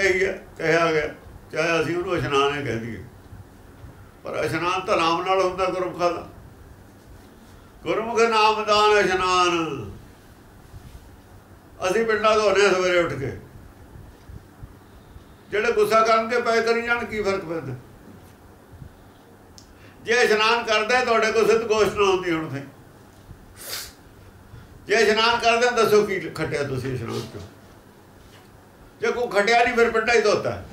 ਕਹੀ ਹੈ ਕਿਹਾ ਗਿਆ, ਚਾਹੇ ਅਸੀਂ ਉਹਨੂੰ ਇਸ਼ਨਾਨ ਹੀ ਕਹਿ ਦਈਏ। ਪਰ ਇਸ਼ਨਾਨ ਤਾਂ ਨਾਮ ਨਾਲ ਹੁੰਦਾ ਗੁਰਮੁਖਾਂ ਦਾ। ਗੁਰਮੁਖ ਨਾਮ ਇਸ਼ਨਾਨ। ਅਸੀਂ ਪਿੰਡਾਂ ਤੋਂ ਸਵੇਰੇ ਉੱਠ ਕੇ। ਜਿਹੜੇ ਗੁੱਸਾ ਕਰਨਗੇ ਪੈ ਕਰੀ ਜਾਣ, ਕੀ ਫ਼ਰਕ ਪੈਂਦਾ? ਜੇ ਇਸ਼ਨਾਨ ਕਰਦੇ, ਤੁਹਾਡੇ ਕੋਲ ਸਿੱਧ ਗੋਸ਼ਟ ਨਾ ਹੁੰਦੀ ਹੁਣ ਤੇ। ਜੇ ਇਸ਼ਨਾਨ ਕਰਦੇ, ਦੱਸੋ ਕੀ ਖੱਟਿਆ ਤੁਸੀਂ ਇਸ਼ਨਾਨ ਚੋਂ? ਜੇ ਕੋਈ ਖਟਿਆ ਨਹੀਂ, ਫਿਰ ਪਿੰਡਾ ਹੀ ਧੋਤਾ। ਹੈ।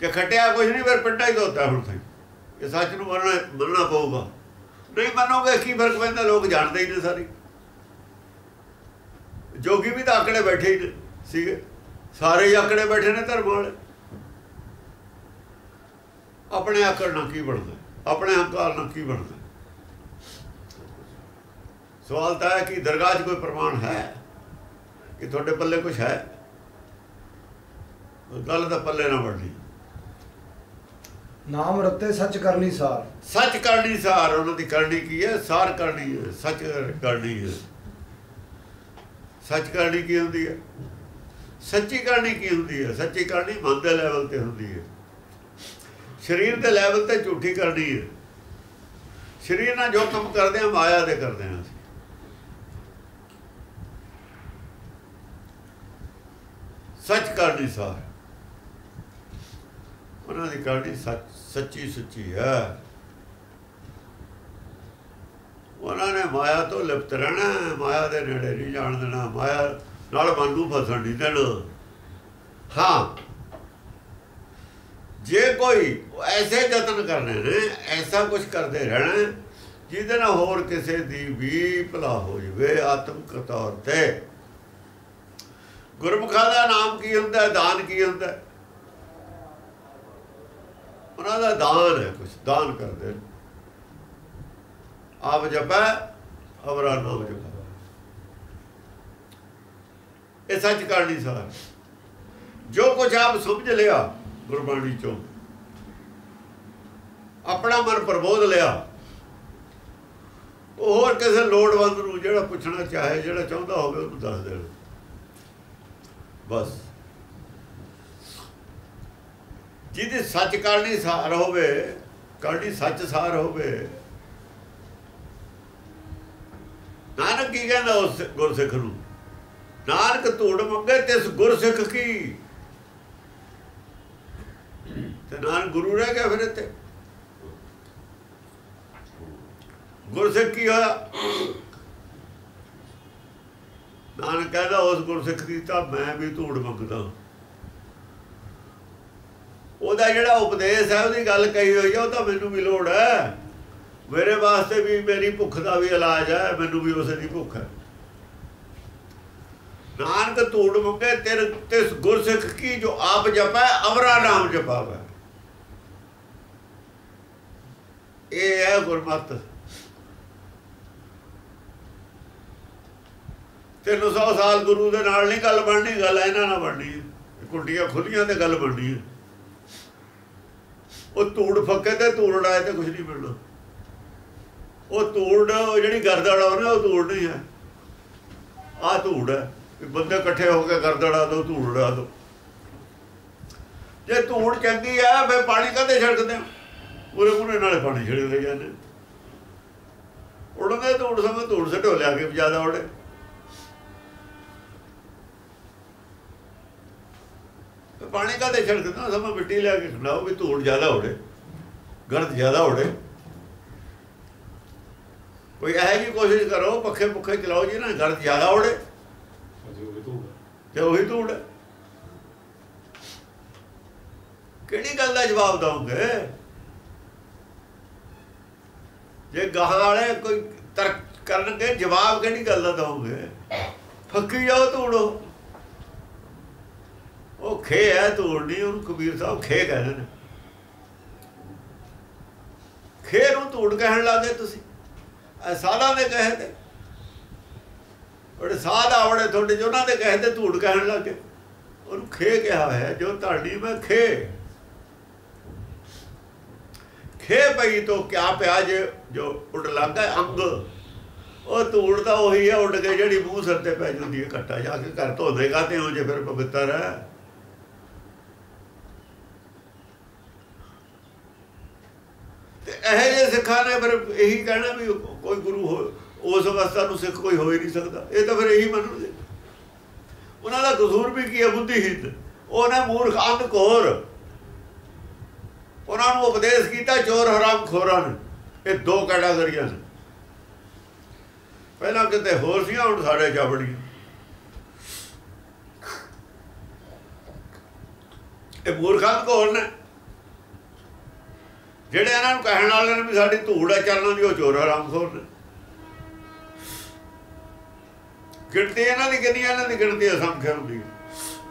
ਜੇ ਖਟਿਆ ਕੁਝ ਨਹੀਂ, ਫਿਰ ਪਿੰਡਾ ਹੀ ਧੋਤਾ ਹੁਣ ਤੇ। ਇਹ ਸੱਚ ਨੂੰ ਮੰਨਣਾ ਮੰਨਣਾ ਪਊਗਾ। ਨਹੀਂ ਮੰਨੋਗੇ, ਕੀ ਫ਼ਰਕ ਪੈਂਦਾ? ਲੋਕ ਜਾਣਦੇ ਹੀ ਨੇ ਸਾਰੇ। ਜੋਗੀ ਵੀ ਤਾਂ ਆਕੜੇ ਬੈਠੇ ਹੀ ਨੇ, ਸੀਗੇ। ਸਾਰੇ ਹੀ ਆਕੜੇ ਬੈਠੇ ਨੇ ਧਰਮ ਵਾਲੇ। ਆਪਣੇ ਆਕੜ ਨਾਲ ਕੀ ਬਣਦਾ? ਆਪਣੇ ਹੰਕਾਰ ਨਾਲ ਕੀ ਬਣਦਾ? ਸਵਾਲ ਤਾਂ ਹੈ ਕਿ ਦਰਗਾਹ 'ਚ ਕੋਈ ਪ੍ਰਮਾਣ ਹੈ? ਕਿ ਤੁਹਾਡੇ ਪੱਲੇ ਕੁਝ ਹੈ? ਗੱਲ ਤਾਂ ਪੱਲੇ ਨਾ ਵੜਨੀ ਨਾਮ ਰਤੇ ਸੱਚ ਕਰਨੀ ਸਾਰ। ਸੱਚ ਕਰਨੀ ਸਾਰ ਉਹਨਾਂ ਦੀ ਕਰਨੀ ਕੀ ਹੈ? ਸਾਰ ਕਰਨੀ ਹੈ ਸੱਚ ਕਰਨੀ ਹੈ। ਸੱਚ ਕਰਨੀ ਕੀ ਹੁੰਦੀ ਹੈ? ਸੱਚੀ ਕਰਨੀ ਕੀ ਹੁੰਦੀ ਹੈ? ਸੱਚੀ ਕਰਨੀ ਮਨ ਦੇ ਲੈਵਲ ਤੇ ਹੁੰਦੀ ਹੈ। ਸਰੀਰ ਦੇ ਲੈਵਲ ਤੇ ਝੂਠੀ ਕਰਨੀ ਹੈ। ਸਰੀਰ ਨਾਲ ਜੋ ਕੰਮ ਕਰਦੇ ਆ ਮਾਇਆ ਦੇ ਕਰਦੇ ਆ ਸੱਚ ਕਰਨੀ ਸਾਰ ਉਹਨਾਂ ਦੀ ਕਰਨੀ ਸੱਚ, ਸੱਚੀ ਸੁੱਚੀ ਹੈ। ਉਹਨਾਂ ਨੇ ਮਾਇਆ ਤੋਂ ਲਿਪਤ ਰਹਿਣਾ ਮਾਇਆ ਦੇ ਨੇੜੇ ਨਹੀਂ ਜਾਣ ਦੇਣਾ। ਮਾਇਆ ਨਾਲ ਮਨ ਨੂੰ ਫਸਣ ਨਹੀਂ ਦੇਣਾ। ਹਾਂ। ਜੇ ਕੋਈ ਐਸੇ ਯਤਨ ਕਰਨੇ ਨੇ, ਐਸਾ ਕੁਝ ਕਰਦੇ ਰਹਿਣਾ ਜਿਹਦੇ ਨਾਲ ਹੋਰ ਕਿਸੇ ਦੀ ਵੀ ਭਲਾ ਹੋ ਜਵੇ ਆਤਮਿਕ ਤੌਰ ਤੇ। ਗੁਰਮੁਖਾਂ ਦਾ ਨਾਮ ਕੀ ਹੁੰਦਾ? ਦਾਨ ਕੀ ਹੁੰਦਾ? ਉਹਨਾਂ ਦਾ ਦਾਨ ਹੈ ਕੁਝ ਦਾਨ ਕਰਦੇ ਨੇ। ਆਪ ਜਪੈ, ਅਵਰਾ ਨਾਮ ਜਪੈ। ਇਹ ਸੱਚ ਕਰਨੀ ਸਾਰ ਜੋ ਕੁਝ ਆਪ ਸਮਝ ਲਿਆ, ਗੁਰਬਾਣੀ ਚੋਂ, ਆਪਣਾ ਮਨ ਪ੍ਰਬੋਧ ਲਿਆ ਹੋਰ ਕਿਸੇ ਲੋੜਵੰਦ ਨੂੰ ਜਿਹੜਾ ਪੁੱਛਣਾ ਚਾਹੇ, ਜਿਹੜਾ ਚਾਹੁੰਦਾ ਹੋਵੇ, ਉਹਨੂੰ ਦੱਸ ਦੇਣ। ਬਸ। ਜਿਹਦੀ ਸੱਚ ਕਰਨੀ ਸਾਰ ਹੋਵੇ, ਕਰਨੀ ਸੱਚ ਸਾਰ ਹੋਵੇ, ਨਾਨਕ ਕੀ ਕਹਿੰਦਾ ਉਸ ਗੁਰਸਿੱਖ ਨੂੰ? ਨਾਨਕ ਧੂੜ ਮੰਗੇ ਤਿਸ ਗੁਰਸਿੱਖ ਕੀ? ਤੇ ਨਾਨਕ ਗੁਰੂ ਰਹਿ ਗਿਆ ਫਿਰ ਇੱਥੇ। ਗੁਰਸਿੱਖ ਕੀ ਹੋਇਆ? ਨਾਨਕ ਕਹਿੰਦਾ, ਉਸ ਗੁਰਸਿੱਖ ਦੀ ਤਾਂ ਮੈਂ ਵੀ ਧੂੜ ਮੰਗਦਾ। ਉਹਦਾ ਜਿਹੜਾ ਉਪਦੇਸ਼ ਹੈ, ਉਹਦੀ ਗੱਲ ਕਹੀ ਹੋਈ ਹੈ ਉਹ ਤਾਂ ਮੈਨੂੰ ਵੀ ਲੋੜ ਹੈ। ਮੇਰੇ ਵਾਸਤੇ ਵੀ ਮੇਰੀ ਭੁੱਖ ਦਾ ਵੀ ਇਲਾਜ ਹੈ, ਮੈਨੂੰ ਵੀ ਉਸੇ ਦੀ ਭੁੱਖ ਹੈ। ਨਾਨਕ ਧੂੜ ਮੁਕੇ ਤੇਰੇ ਤਿਸ ਗੁਰਸਿੱਖ ਕੀ ਜੋ ਆਪ ਜਪੈ, ਅਵਰਾ ਨਾਮ ਜਪਾਵੇ। ਇਹ ਹੈ ਗੁਰਮਤ। 300 ਸਾਲ ਗੁਰੂ ਦੇ ਨਾਲ ਨਹੀਂ ਗੱਲ ਬਣਨੀ, ਗੱਲ ਇਹਨਾਂ ਨਾਲ ਬਣਨੀ ਹੈ। ਕੁੰਡੀਆਂ ਖੁੱਲੀਆਂ ਤੇ ਗੱਲ ਬਣਨੀ ਹੈ। ਉਹ ਧੂੜ ਫੱਕੇ ਤੇ ਧੂੜ ਉਡਾਏ ਤੇ ਕੁਝ ਨਹੀਂ ਮਿਲਣਾ। ਉਹ ਧੂੜ, ਉਹ ਜਿਹੜੀ ਗਰਦੜ ਆਉਣਾ ਉਹ ਧੂੜ ਨਹੀਂ ਹੈ। ਆ ਧੂੜ ਹੈ। ਬੰਦੇ ਇਕੱਠੇ ਹੋ ਕੇ ਗਰਦੜਾ ਦੋ, ਧੂੜ ਉਡਾ ਦੋ। ਜੇ ਧੂੜ ਚੰਗੀ ਆ ਫੇ ਪਾਣੀ ਕਦੇ ਛਿੜਕਦੇ ਪੂਰੇ ਪੂਰੇ ਨਾਲੇ ਪਾਣੀ ਛਿੜਕਦੇ ਜਾਂਦੇ ਉੜਦੇ ਧੂੜ ਸਮੇਂ ਧੂੜ ਸਟੋ ਲਿਆ ਕੇ, ਜ਼ਿਆਦਾ ਉੜੇ। ਪਾਣੀ ਕਦੇ ਛਿੜਕਦਾ ਸਮਾਂ ਮਿੱਟੀ ਲਿਆ ਕੇ ਖਣਾਓ ਵੀ ਧੂੜ ਜ਼ਿਆਦਾ ਉੜੇ ਗਰਦ ਜ਼ਿਆਦਾ ਉੜੇ ਕੋਈ ਇਹ ਜੀ ਕੋਸ਼ਿਸ਼ ਕਰੋ ਪੱਖੇ ਪੁੱਖੇ ਚਲਾਓ ਜੀ ਨਾ ਗਰਦ ਜ਼ਿਆਦਾ ਉੜੇ ਤੇ ਉਹੀ ਧੂੜ। ਕਿਹੜੀ ਗੱਲ ਦਾ ਜਵਾਬ ਦਵਾਂਗੇ? ਜੇ ਗਾਹਾਂ ਵਾਲੇ ਕੋਈ ਤਰਕ ਕਰਨਗੇ ਜਵਾਬ ਕਿਹੜੀ ਗੱਲ ਦਾ ਦਵਾਂਗੇ? ਫੱਕੀ ਜਾਓ ਧੂੜੋ ਉਹ ਖੇ ਹੈ, ਧੂੜ ਨਹੀਂ, ਉਹਨੂੰ ਕਬੀਰ ਸਾਹਿਬ ਖੇ ਕਹਿੰਦੇ ਨੇ। ਖੇ ਨੂੰ ਧੂੜ ਕਹਿਣ ਲੱਗੇ ਤੁਸੀਂ। ਇਹ ਦੇ ਕਹੇ ਤੇ। ਉਹਦੇ ਸਾਧ ਆਵੜੇ ਤੁਹਾਡੇ ਜੋ ਉਹਨਾਂ ਦੇ ਕਹੇ ਤੇ ਧੂੜ ਕਹਿਣ ਲੱਗੇ। ਉਹਨੂੰ ਖੇ ਕਿਹਾ ਹੋਇਆ, ਜੋ ਤੁਹਾਡੀ ਮੈਂ ਖੇ ਖੇ ਪਈ ਤੋਂ ਕਿਆ ਪਿਆ ਜੇ, ਜੋ ਉੱਡ ਲੱਗਾ ਅੰਗ। ਉਹ ਧੂੜ ਤਾਂ ਉਹੀ ਹੈ, ਉੱਡ ਕੇ ਜਿਹੜੀ ਮੂੰਹ ਸਿਰ ਤੇ ਪੈ ਜਾਂਦੀ ਹੈ, ਘੱਟਾ ਜਾ ਕੇ ਘਰ ਧੋਦੇ ਕਾਤੇ ਹੋ ਜੇ, ਫਿਰ ਪਵਿੱਤਰ ਹੈ ਤੇ ਇਹ ਜੇ ਸਿੱਖਾਂ ਨੇ ਫਿਰ ਇਹੀ ਕਹਿਣਾ ਵੀ ਕੋਈ ਗੁਰੂ ਹੋ, ਉਸ ਅਵਸਥਾ ਨੂੰ ਸਿੱਖ ਕੋਈ ਹੋ ਹੀ ਨਹੀਂ ਸਕਦਾ। ਇਹ ਤਾਂ ਫਿਰ ਇਹੀ ਮੰਨਣਗੇ। ਉਹਨਾਂ ਦਾ ਕਸੂਰ ਵੀ ਕੀ ਹੈ? ਬੁੱਧੀਹੀਨ ਉਹਨਾਂ ਮੂਰਖ ਅੰਧ ਉਹਨਾਂ ਨੂੰ ਉਪਦੇਸ਼ ਕੀਤਾ ਚੋਰ ਹਰਾਮ ਖੋਰਾਂ ਨੇ। ਇਹ ਦੋ ਕੈਟਾਗਰੀਆਂ ਨੇ। ਪਹਿਲਾਂ ਕਿਤੇ ਹੋਰ ਸੀ, ਹੁਣ ਸਾਡੇ ਜਾਬੜੀ ਇਹ ਮੂਰਖਾਂ ਕੋਲ ਨੇ। ਜਿਹੜੇ ਇਹਨਾਂ ਨੂੰ ਕਹਿਣ ਵਾਲੇ ਨੇ ਵੀ ਸਾਡੀ ਧੂੜ ਹੈ ਚਰਨਾਂ ਦੀ ਉਹ ਚੋਰ ਹਰਾਮ ਖੋਰ ਨੇ। ਗਿਣਤੀ ਇਹਨਾਂ ਦੀ ਕਿੰਨੀ ਇਹਨਾਂ ਦੀ ਗਿਣਤੀ ਅਸੰਖਿਆ ਹੁੰਦੀ ਹੈ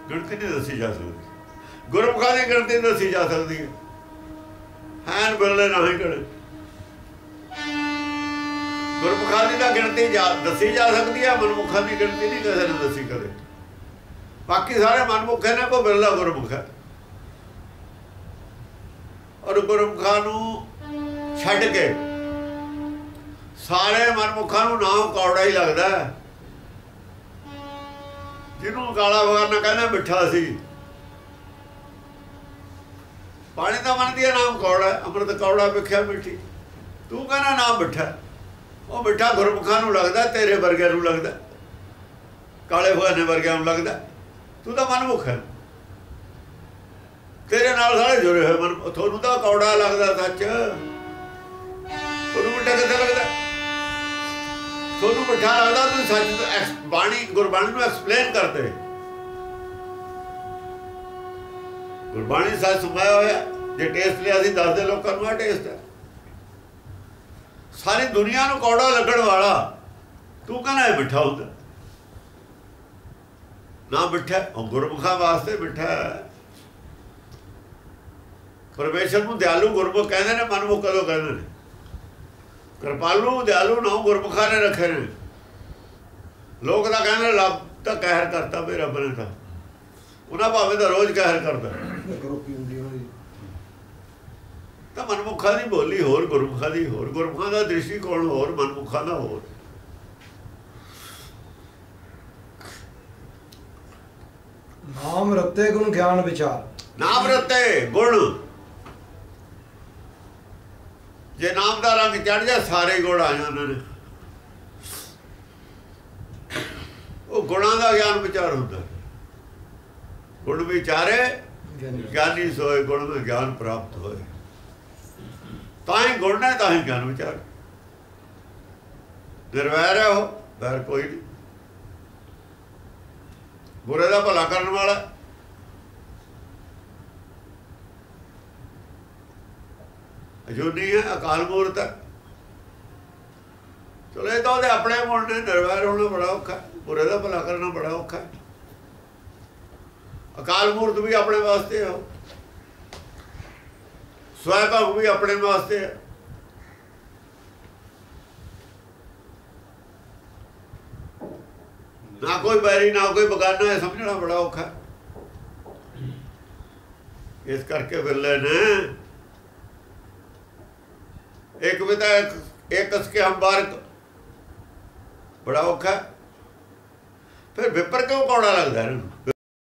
ਗਿਣਤੀ ਨਹੀਂ ਦੱਸੀ ਜਾ ਸਕਦੀ। ਗੁਰਮੁਖਾਂ ਦੀ ਗਿਣਤੀ ਦੱਸੀ ਜਾ ਸਕਦੀ। ਹੈ ਹੈਨ ਬਿਰਲੇ ਨਹੀਂ ਕਰੇ ਗੁਰਮੁਖਾਂ ਦੀ ਤਾਂ ਗਿਣਤੀ ਦੱਸੀ ਜਾ ਸਕਦੀ ਹੈ ਮਨਮੁਖਾਂ ਦੀ ਗਿਣਤੀ ਨਹੀਂ ਕਿਸੇ ਨੇ ਦੱਸੀ ਕਦੇ। ਬਾਕੀ ਸਾਰੇ ਮਨਮੁਖ ਨੇ ਕੋ ਬਿਰਲਾ ਗੁਰਮੁਖ ਹੈ। ਔਰ ਗੁਰਮੁਖਾਂ ਨੂੰ ਛੱਡ ਕੇ ਸਾਰੇ ਮਨਮੁਖਾਂ ਨੂੰ ਨਾਮ ਕੌੜਾ ਹੀ ਲੱਗਦਾ ਜਿਹਨੂੰ ਕਾਲਾ ਬਗਾਨਾ ਕਹਿੰਦਾ ਮਿੱਠਾ ਸੀ। ਪਾਣੀ ਦਾ ਮਨ ਦੀ ਨਾਮ ਕੌੜਾ ਅੰਮ੍ਰਿਤ ਕੌੜਾ ਵਿਖਿਆ ਮਿੱਠੀ। ਤੂੰ ਕਹਿੰਦਾ ਨਾਮ ਮਿੱਠਾ ਉਹ ਮਿੱਠਾ ਗੁਰਮੁਖਾਂ ਨੂੰ ਲੱਗਦਾ ਤੇਰੇ ਵਰਗਿਆਂ ਨੂੰ ਲੱਗਦਾ ਕਾਲੇ ਬਗਾਨੇ ਵਰਗਿਆਂ ਨੂੰ ਲੱਗਦਾ ਤੂੰ ਤਾਂ ਮਨਮੁਖ ਹੈ। ਤੇਰੇ ਨਾਲ ਸਾਰੇ ਜੁੜੇ ਹੋਏ ਮਨ ਤੁਹਾਨੂੰ ਤਾਂ ਕੌੜਾ ਲੱਗਦਾ ਸੱਚ। ਤੁਹਾਨੂੰ ਮਿੱਠਾ ਕਿੱਥੇ ਲੱਗਦਾ? ਤੁਹਾਨੂੰ ਮਿੱਠਾ ਲੱਗਦਾ ਤੁਸੀਂ ਸੱਚ ਬਾਣੀ ਗੁਰਬਾਣੀ ਨੂੰ ਐਕਸਪਲੇਨ ਕਰਦੇ ਗੁਰਬਾਣੀ ਸੱਚ ਸੁਣਾਇਆ ਹੋਇਆ ਜੇ ਟੇਸਟ ਲਿਆ ਸੀ ਦੱਸਦੇ ਲੋਕਾਂ ਨੂੰ ਆ ਟੇਸਟ ਹੈ ਸਾਰੀ ਦੁਨੀਆ ਨੂੰ ਕੌੜਾ ਲੱਗਣ ਵਾਲਾ। ਤੂੰ ਕਹਿੰਦਾ ਇਹ ਮਿੱਠਾ ਹੁੰਦਾ। ਨਾ ਮਿੱਠਾ ਹੈ, ਉਹ ਗੁਰਮੁਖਾਂ ਵਾਸਤੇ ਮਿੱਠਾ ਹੈ। ਪਰਮੇਸ਼ਰ ਨੂੰ ਦਿਆਲੂ ਗੁਰਮੁਖ ਕਹਿੰਦੇ ਨੇ ਮਨਮੁਖ ਕਦੋਂ ਕਹਿੰਦੇ ਨੇ। ਕਿਰਪਾਲੂ ਦਿਆਲੂ ਨਾ ਗੁਰਮੁਖਾਂ ਨੇ ਰੱਖੇ ਨੇ। ਲੋਕ ਤਾਂ ਕਹਿੰਦੇ ਰੱਬ ਤਾਂ ਕਹਿਰ ਕਰਤਾ ਵੀ ਰੱਬ ਨੇ ਤਾਂ। ਉਹਨਾਂ ਭਾਵੇਂ ਤਾਂ ਰੋਜ਼ ਕਹਿਰ ਕਰਦਾ। ਦੀ ਤਾਂ ਮਨਮੁਖਾਂ ਦੀ ਬੋਲੀ ਹੋਰ ਗੁਰਮੁਖਾਂ ਦੀ ਹੋਰ। ਗੁਰਮੁਖਾਂ ਦਾ ਦ੍ਰਿਸ਼ਟੀਕੋਣ ਹੋਰ ਮਨਮੁਖਾਂ ਦਾ ਹੋਰ। ਨਾਮ ਰਤੇ ਗੁਣ ਗਿਆਨ ਵਿਚਾਰ। ਨਾਮ ਰਤੇ ਗੁਣ। ਜੇ ਨਾਮ ਦਾ ਰੰਗ ਚੜ ਜਾ ਸਾਰੇ ਗੁਣ ਆ ਜਾਂਦੇ ਨੇ ਉਹ ਗੁਣਾਂ ਦਾ ਗਿਆਨ ਵਿਚਾਰ ਹੁੰਦਾ। ਗੁਣ ਵਿਚਾਰੇ, ਗਿਆਨੀ ਸੋਏ, ਗੁਣ ਵਿੱਚ ਗਿਆਨ ਪ੍ਰਾਪਤ ਹੋਏ। ਤਾਂ ਹੀ ਗੁਣ ਨੇ, ਤਾਂ ਹੀ ਗਿਆਨ ਵਿਚਾਰ। ਨਿਰਵੈਰ ਹੈ ਉਹ ਵੈਰ ਕੋਈ ਨਹੀਂ। ਬੁਰੇ ਦਾ ਭਲਾ ਕਰਨ ਵਾਲਾ ਅਜੂਨੀ ਹੈ, ਅਕਾਲ ਮੂਰਤ ਹੈ। ਚਲੋ ਇਹ ਤਾਂ ਉਹਦੇ ਆਪਣੇ ਗੁਣ ਨੇ ਨਿਰਵੈਰ ਹੋਣਾ ਬੜਾ ਔਖਾ ਬੁਰੇ ਦਾ ਭਲਾ ਕਰਨਾ ਬੜਾ ਔਖਾ ਹੈ। ਅਕਾਲ ਮੂਰਤ ਵੀ ਆਪਣੇ ਵਾਸਤੇ ਹੈ ਸਵੈ ਭਗ ਵੀ ਆਪਣੇ ਵਾਸਤੇ ਹੈ। ਨਾ ਕੋਈ ਬੈਰੀ, ਨਾ ਕੋਈ ਬਗਾਨਾ ਹੈ ਸਮਝਣਾ ਬੜਾ ਔਖਾ ਇਸ ਕਰਕੇ ਵਿਰਲੇ ਨੇ ਇੱਕ ਵਿਦਾ ਇੱਕ ਇਸ ਕੇ ਹੰਬਾਰਕ ਬੜਾ ਔਖਾ। ਫਿਰ ਵਿਪਰ ਕਿਉਂ ਕੌੜਾ ਲੱਗਦਾ ਇਹਨਾਂ? ਨੂੰ